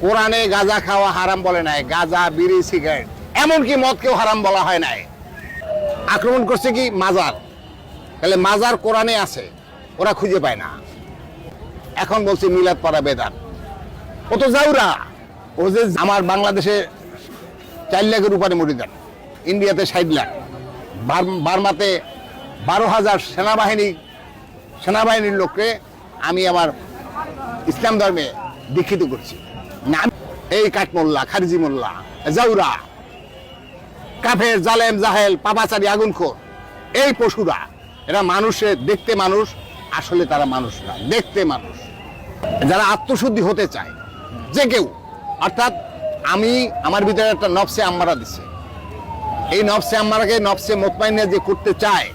কোরআনে গাঁজা খাওয়া হারাম বলে নাই, গাঁজা, বিড়ি, সিগারেট। এমনকি মদকেও হারাম বলা হয় নাই। আক্রমণ করছে কি মাজার? তাহলে মাজার কোরআনে আছে, ওরা খুঁজে পায় না। এখন বলছে মিলাদ পাড়া বেদাত। ও তো যাওরা ও যে আমার বাংলাদেশে চার লাখের উপরে মরিদান, ইন্ডিয়াতে ষাট লাখ। বার্ম- বার্মাতে বারো হাজার সেনাবাহিনী, সেনাবাহিনীর লোককে আমি আমার ইসলাম ধর্মে দীক্ষিত করছি। নাম। এই কাঠমোল্লা, খারিজি মোল্লা, জাউরা, কাফের, জালেম, জাহেল, পাপাচারী, আগুনখোর, এই পশুরা, এরা মানুষের দেখতে মানুষ, আসলে তারা মানুষ না, দেখতে মানুষ। যারা আত্মশুদ্ধি হতে চায়, যে কেউ, অর্থাৎ আমি, আমার ভিতরে একটা নফসে আম্মারা দিছে। এই নফসে আম্মারাকে নফসে মোতমাইনে যে করতে চায়,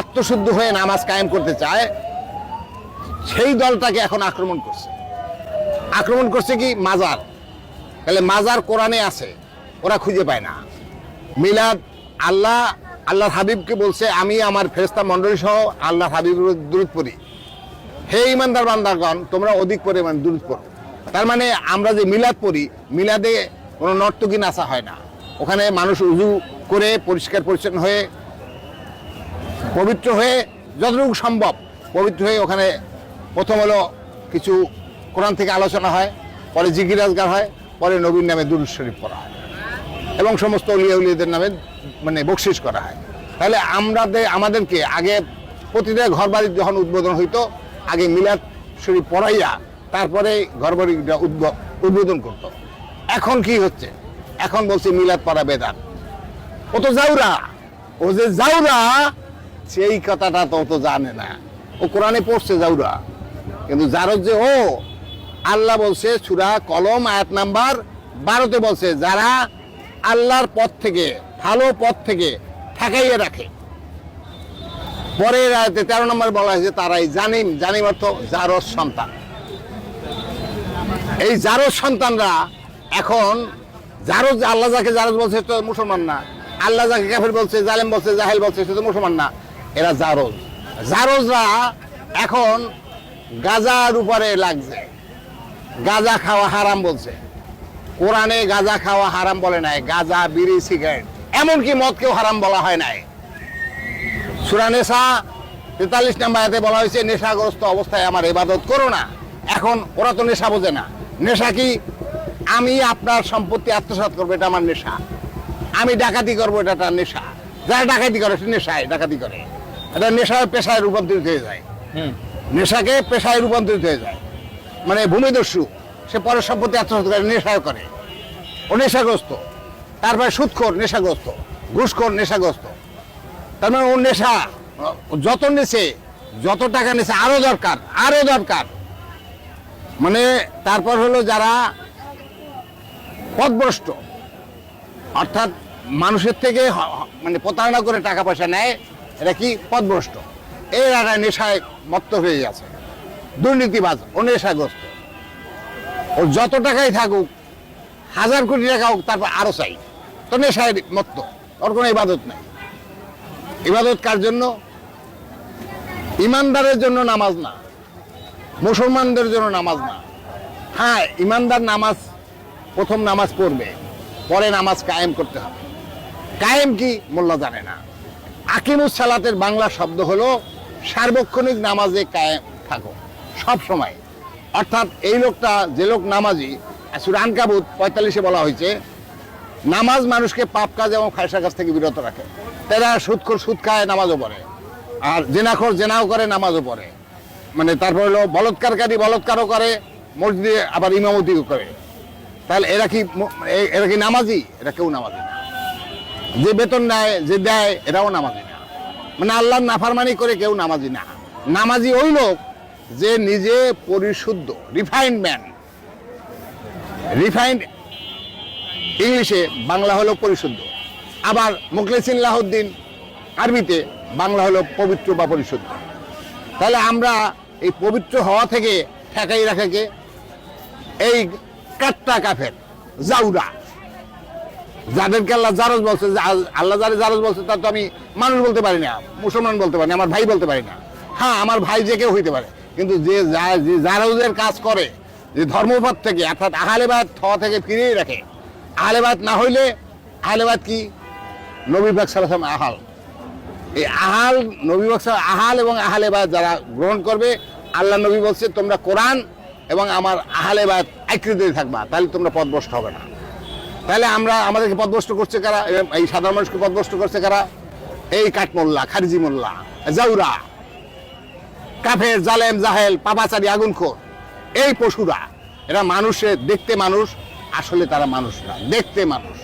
আত্মশুদ্ধ হয়ে নামাজ কায়েম করতে চায়, সেই দলটাকে এখন আক্রমণ করছে। আক্রমণ করছে কি মাজার? তাহলে মাজার কোরআনে আছে, ওরা খুঁজে পায় না। মিলাদ আল্লাহ, আল্লাহর হাবিবকে বলছে, আমি আমার ফেরেস্তা মণ্ডলী সহ আল্লাহ হাবিব দূরত পড়ি। হে ইমানদার বান্দারগণ তোমরা অধিক পরিমাণ দূরত পড়ো। তার মানে আমরা যে মিলাদ পড়ি, মিলাদে কোনো নর্তকী নাচা হয় না। ওখানে মানুষ উজু করে পরিষ্কার পরিচ্ছন্ন হয়ে, পবিত্র হয়ে, যতটুকু সম্ভব পবিত্র হয়ে ওখানে প্রথম হলো কিছু কোরআন থেকে আলোচনা হয়, পরে জিকিরাজগার হয়, পরে নবীর নামে দুরুদ শরীফ পড়া হয় এবং সমস্ত উলিয়া উলিয়াদের নামে মানে বকশিস করা হয়। তাহলে আমাদের আমাদেরকে আগে প্রতিটা ঘর বাড়ির যখন উদ্বোধন হইতো, আগে মিলাদ শরীফ পড়াইয়া তারপরে ঘর বাড়িটা উদ্বোধন করতো। এখন কি হচ্ছে? এখন বলছে মিলাদ পড়া বেদাত। ও তো যাওরা ও যে যাওরা সেই কথাটা তো তো জানে না। ও কোরআনে পড়ছে যাওরা কিন্তু যারত যে ও আল্লাহ বলছে, সুরা, কলম, আয়াত নাম্বার বারোতে বলছে, যারা আল্লাহর পথ থেকে, ভালো পথ থেকে ঠেকাইয়ে রাখে। পরের আয়াতে তেরো নম্বর বলা হয়েছে, তারাই জানিম জানিম অর্থ জারস সন্তান। এই জারস সন্তানরা এখন, জারজ, আল্লাহ যাকে জারজ বলছে তো মুসলমান না। আল্লাহ যাকে কাফের বলছে, জালেম বলছে, জাহেল বলছে, সে তো মুসলমান না। এরা জারজ। জারজরা এখন গাজার উপরে লাগছে। গাজা খাওয়া হারাম বলছে। কোরআনে গাজা খাওয়া হারাম বলে নাই গাজা বিড়ি সিগারেট এমনকি মদকেও হারাম বলা হয় নাই। সুরা নেশা তেতাল্লিশ নাম্বার বলা হয়েছে নেশাগ্রস্ত অবস্থায় আমার ইবাদত করো না। এখন ওরা তো নেশা বোঝে না। নেশা কি? আমি আপনার সম্পত্তি আত্মসাৎ করব এটা আমার নেশা। আমি ডাকাতি করব এটা তার নেশা। যারা ডাকাতি করে সে নেশায় ডাকাতি করে। এটা নেশায় পেশায় রূপান্তরিত হয়ে যায়। নেশাকে পেশায় রূপান্তরিত হয়ে যায়। মানে ভূমিদস্যু, সে পরের সম্পত্তি আত্মসাৎ করে নেশা করে। ও নেশাগ্রস্ত। তারপরে সুৎখোর, নেশাগ্রস্ত। ঘুষখোর, নেশাগ্রস্ত। তার মানে ওর নেশা যত নেছে, যত টাকা নেছে, আরও দরকার আরও দরকার। মানে তারপর হলো যারা পথভ্রষ্ট অর্থাৎ মানুষের থেকে মানে প্রতারণা করে টাকা পয়সা নেয় এটা কি? পথভ্রষ্ট এরা নেশায় মত্ত হয়ে গেছে। দুর্নীতিবাজ ও নেশাগ্রস্ত ওর যত টাকাই থাকুক, হাজার কোটি টাকা হোক, তারপর আরও চাই। তো নেশায় মত্ত ওর কোনো ইবাদত নাই। ইবাদত কার জন্য? ইমানদারের জন্য নামাজ না। মুসলমানদের জন্য নামাজ না। হ্যাঁ ইমানদার নামাজ, প্রথম নামাজ পড়বে, পরে নামাজ কায়েম করতে হবে। কায়েম কি? মোল্লা জানে না। আকিমুস সালাতের বাংলা শব্দ হলো, সার্বক্ষণিক নামাজে কায়েম থাকো। সব সময়। অর্থাৎ এই লোকটা, যে লোক নামাজি সুরান কাবুত পঁয়তাল্লিশে বলা হয়েছে, নামাজ মানুষকে পাপ কাজ এবং ফায়সা কাজ থেকে বিরত রাখে। তারা সুদখোর সুদ খায়, নামাজও পড়ে। আর জেনাখোর জেনাও করে, নামাজও পড়ে। মানে তারপর হলো বলৎকারকারী বলৎকারও করে, মসজিদে আবার ইমামতিও করে। তাহলে এরা কি এরা কি নামাজি? এরা কেউ নামাজি না। যে বেতন নেয়, যে দেয়, এরাও নামাজি না। মানে আল্লাহর নাফারমানি করে কেউ নামাজি না। নামাজি ওই লোক যে নিজে পরিশুদ্ধ রিফাইন্ড ম্যান রিফাইন্ড ইংলিশে বাংলা হলো পরিশুদ্ধ। আবার মুখলেসিন লাহুদ্দিন আরবিতে বাংলা হলো পবিত্র বা পরিশুদ্ধ। তাহলে আমরা এই পবিত্র হওয়া থেকে ঠেকাই রাখাকে এই কাট্টা কাফের, জাউরা। যাদেরকে আল্লাহ জারজ বলছে আল্লাহ যারে জারজ বলছে তার তো আমি মানুষ বলতে পারি না, মুসলমান বলতে পারি না, আমার ভাই বলতে পারি না। হ্যাঁ আমার ভাই যে কেউ হইতে পারে। কিন্তু যে যা- যে জারজের কাজ করে, যে ধর্মপথ থেকে, অর্থাৎ আহলেবাদ থ থেকে ফিরিয়ে রাখে আহলেবাদ না হইলে আহলেবাদ কি? নবী পাক সাল্লাল্লাহু আহাল। এই আহাল, নবী পাক সাল্লাল্লাহু আহাল এবং আহলেবাদ যারা গ্রহণ করবে, আল্লাহ নবী বলছে, তোমরা কোরআন এবং আমার আহলেবাদ একৃতি থাকবা, তাহলে তোমরা পথভ্রষ্ট হবে না। তাহলে আমরা, আমাদেরকে পথভ্রষ্ট করছে কারা? এই সাধারণ মানুষকে পথভ্রষ্ট করছে কারা? এই কাঠমোল্লা খারিজি মোল্লা, জাউরা কাফের, জালেম, জাহেল, পাপাচারী আগুনখোর এই পশুরা, এরা মানুষের দেখতে মানুষ, আসলে তারা মানুষ না, দেখতে মানুষ।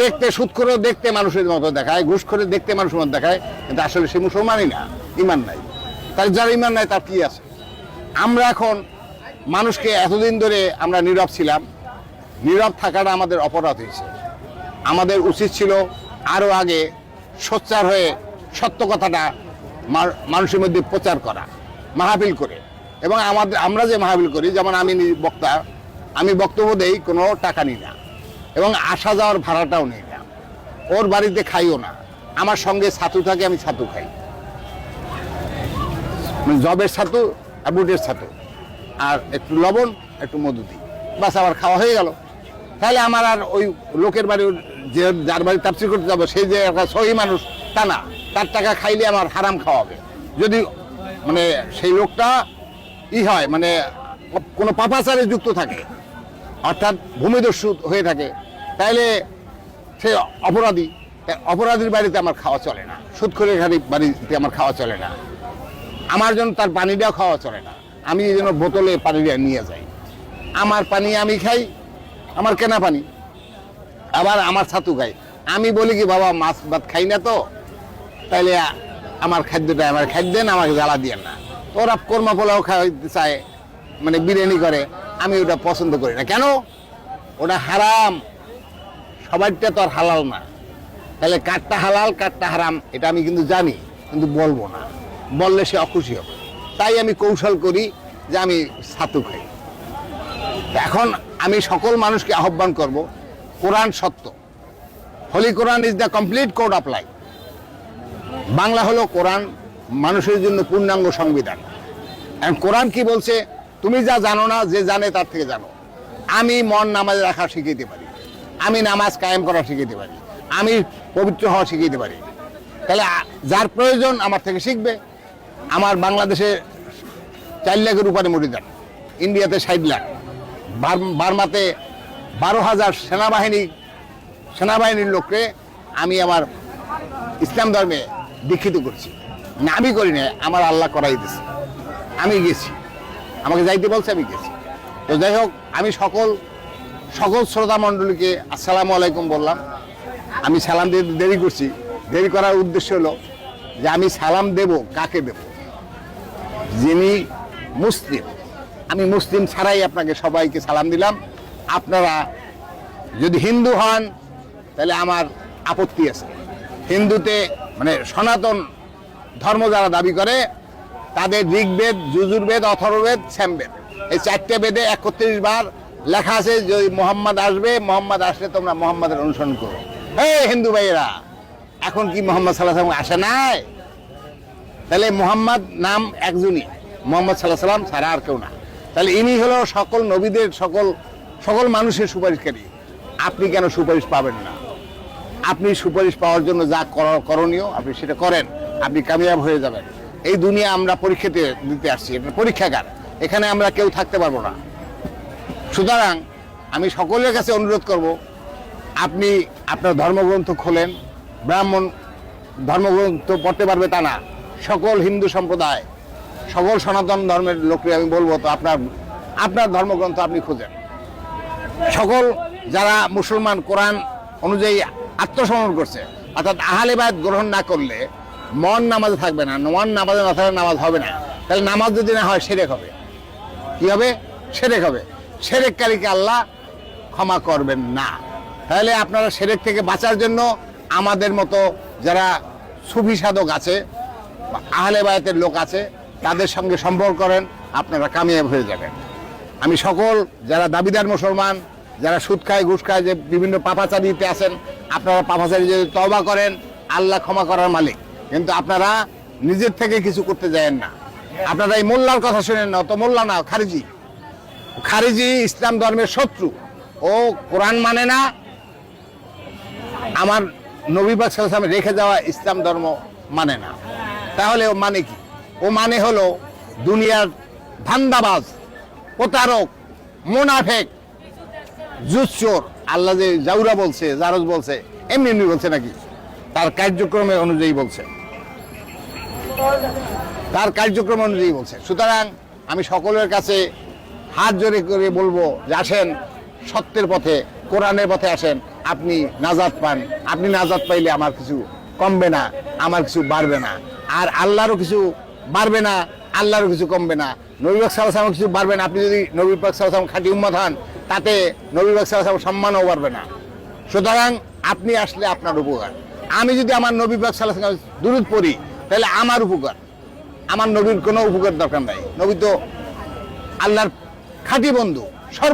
দেখতে সুদ করে দেখতে মানুষের মতো দেখায়, ঘুষ করে দেখতে মানুষের মতো দেখায়, কিন্তু আসলে সে মুসলমানই না, ইমান নাই। তার যার ইমান নাই, তার কি আছে? আমরা এখন মানুষকে এতদিন ধরে আমরা নীরব ছিলাম। নীরব থাকাটা আমাদের অপরাধ হয়েছে। আমাদের উচিত ছিল আরও আগে সোচ্চার হয়ে সত্য কথাটা মানুষের মধ্যে প্রচার করা মাহাবিল করে। এবং আমাদের, আমরা যে মাহাবিল করি, যেমন আমি বক্তা, আমি বক্তব্য দেই, কোনো টাকা নিই না। এবং আসা যাওয়ার ভাড়াটাও নিই না। ওর বাড়িতে খাইও না। আমার সঙ্গে ছাতু থাকে, আমি ছাতু খাই। মানে জবের ছাতু আর বুটের ছাতু। আর একটু লবণ, একটু মধু দিই। বাস আবার খাওয়া হয়ে গেল। তাহলে আমার আর ওই লোকের বাড়ি যে, যার বাড়ি তাপসি করতে যাব সেই যে একটা সহি মানুষ, তা না। তার টাকা খাইলে আমার হারাম খাওয়াবে। যদি মানে সেই লোকটা ই হয় মানে কোনো পাপাচারে যুক্ত থাকে, অর্থাৎ ভূমিদস্যু হয়ে থাকে, তাইলে সে অপরাধী। অপরাধীর বাড়িতে আমার খাওয়া চলে না। সুৎখরের খালি বাড়িতে আমার খাওয়া চলে না। আমার জন্য তার পানিটাও খাওয়া চলে না। আমি এই জন্য বোতলে পানিটা নিয়ে যাই। আমার পানি আমি খাই, আমার কেনা পানি। আবার আমার ছাতু খাই। আমি বলি কি, বাবা, মাছ ভাত খাই না তো? তাইলে আমার খাদ্যটা, আমার খাদ্য দেন আমাকে জ্বালা দিয়ে না। ওরা কর্মা পোলাও খাওয়াইতে চায় মানে বিরিয়ানি করে, আমি ওটা পছন্দ করি না। কেন? ওটা হারাম। সবাইটা তো আর হালাল না। তাহলে কাঠটা হালাল কাঠটা হারাম, এটা আমি কিন্তু জানি, কিন্তু বলব না। বললে সে অখুশি হবে। তাই আমি কৌশল করি যে আমি ছাতু খাই। এখন আমি সকল মানুষকে আহ্বান করব, কোরআন সত্য। Holy Quran is the complete code of life Bangla হলো কোরআন, মানুষের জন্য পূর্ণাঙ্গ সংবিধান। এখন কোরআন কি বলছে? তুমি যা জানো না, যে জানে তার থেকে জানো। আমি মন নামাজ রাখা শিখিয়ে পারি। আমি নামাজ কায়েম করা শিখিয়ে পারি। আমি পবিত্র হওয়া শিখিয়ে পারি। তাহলে যার প্রয়োজন আমার থেকে শিখবে। আমার বাংলাদেশে চার লাখের উপরে মরিদান ইন্ডিয়াতে ষাট লাখ। বার্মাতে বারো হাজার সেনাবাহিনী সেনাবাহিনীর লোককে আমি আমার ইসলাম ধর্মে দীক্ষিত করছি। না, আমি করি না আমার আল্লাহ করাই দিয়েছে। আমি গেছি। আমাকে যাইতে বলছে, আমি গেছি। তো যাই হোক, আমি সকল সকল শ্রোতা মণ্ডলীকে আসসালামু আলাইকুম বললাম। আমি সালাম দিতে দেরি করছি। দেরি করার উদ্দেশ্য হলো যে আমি সালাম দেব, কাকে দেব? যিনি মুসলিম। আমি মুসলিম ছাড়াই আপনাকে সবাইকে সালাম দিলাম। আপনারা যদি হিন্দু হন, তাহলে আমার আপত্তি আছে। হিন্দুতে মানে সনাতন ধর্ম যারা দাবি করে, তাদের ঋগ্বেদ, যজুর্বেদ, অথর্ববেদ, শ্যামবেদ। এই চারটে বেদে একত্রিশ বার লেখা আছে যে মোহাম্মদ আসবে, মোহাম্মদ আসলে তোমরা মোহাম্মদের অনুসরণ করো। হে হিন্দু ভাইয়েরা, এখন কি মোহাম্মদ সাল্লাহ সাল্লাম আসে নাই? তাহলে মোহাম্মদ নাম একজনই, মোহাম্মদ সাল্লাহ সাল্লাম ছাড়া আর কেউ না। তাহলে ইনি হলো সকল নবীদের, সকল সকল মানুষের সুপারিশকারী। আপনি কেন সুপারিশ পাবেন না? আপনি সুপারিশ পাওয়ার জন্য যা করা- করণীয়, আপনি সেটা করেন, আপনি কামিয়াব হয়ে যাবেন। এই দুনিয়া আমরা পরীক্ষাতে দিতে আসছি, এটা পরীক্ষাগার। এখানে আমরা কেউ থাকতে পারব না। সুতরাং আমি সকলের কাছে অনুরোধ করব, আপনি আপনার ধর্মগ্রন্থ খোলেন, ব্রাহ্মণ ধর্মগ্রন্থ পড়তে পারবে তা না। সকল হিন্দু সম্প্রদায়, সকল সনাতন ধর্মের লোককে আমি বলব, তো আপনার আপনার ধর্মগ্রন্থ আপনি খুঁজেন। সকল যারা মুসলমান কোরআন অনুযায়ী আত্মসমর্পণ করছে। অর্থাৎ আহলেবাদ গ্রহণ না করলে মন নামাজে থাকবে না, মন নামাজে না থাকলে নামাজ হবে না। তাহলে নামাজ যদি না হয়, সেরেক হবে। কি হবে? সেরেক হবে। সেরেককারীকে আল্লাহ ক্ষমা করবেন না। তাহলে আপনারা সেরেক থেকে বাঁচার জন্য আমাদের মতো যারা সুফি সাধক আছে আহলে বায়াতের লোক আছে, তাদের সঙ্গে সম্পর্ক করেন, আপনারা কামিয়াব হয়ে যাবেন। আমি সকল যারা দাবিদার মুসলমান যারা সুদ খায়, ঘুষ খায়, যে বিভিন্ন পাপাচারিতে আছেন, আপনারা পাপাচারি যদি তবা করেন, আল্লাহ ক্ষমা করার মালিক। কিন্তু আপনারা নিজের থেকে কিছু করতে যায়েন না। আপনারা এই মোল্লার কথা শুনেন না তো মোল্লা না, খারিজি। খারিজি ইসলাম ধর্মের শত্রু। ও কোরআন মানে না, আমার নবী পাক সাল্লাল্লাহু আলাইহি ওয়াসাল্লাম রেখে যাওয়া ইসলাম ধর্ম মানে না। তাহলে ও মানে কি? ও মানে হলো দুনিয়ার ধান্দাবাজ, প্রতারক, মোনাফেক জুচ্চোর আল্লাহ যে জাউরা বলছে, জারজ বলছে, এমনি এমনি বলছে নাকি? তার কার্যক্রমের অনুযায়ী বলছে। তার কার্যক্রম অনুযায়ী বলছে। সুতরাং আমি সকলের কাছে হাত জোরে করে বলব যে আসেন, সত্যের পথে, কোরআনের পথে আসেন, আপনি নাজাদ পান। আপনি নাজাদ পাইলে আমার কিছু কমবে না, আমার কিছু বাড়বে না। আর আল্লাহরও কিছু বাড়বে না, আল্লাহরও কিছু কমবে না। নবী পাক কিছু বাড়বে না। আপনি যদি নবী পাক সাল্লাল্লাহু খাঁটি উম্মত হন তাতে নবী সাল্লাল্লাহু সম্মানও পারবে না। সুতরাং আপনি আসলে আপনার উপকার। আমি যদি আমার নবী পাক দূরত পড়ি, তাহলে আমার উপকার। আমার নবীর কোনো উপকার দরকার নাই। নবী তো আল্লাহর খাঁটি বন্ধু, সর্ব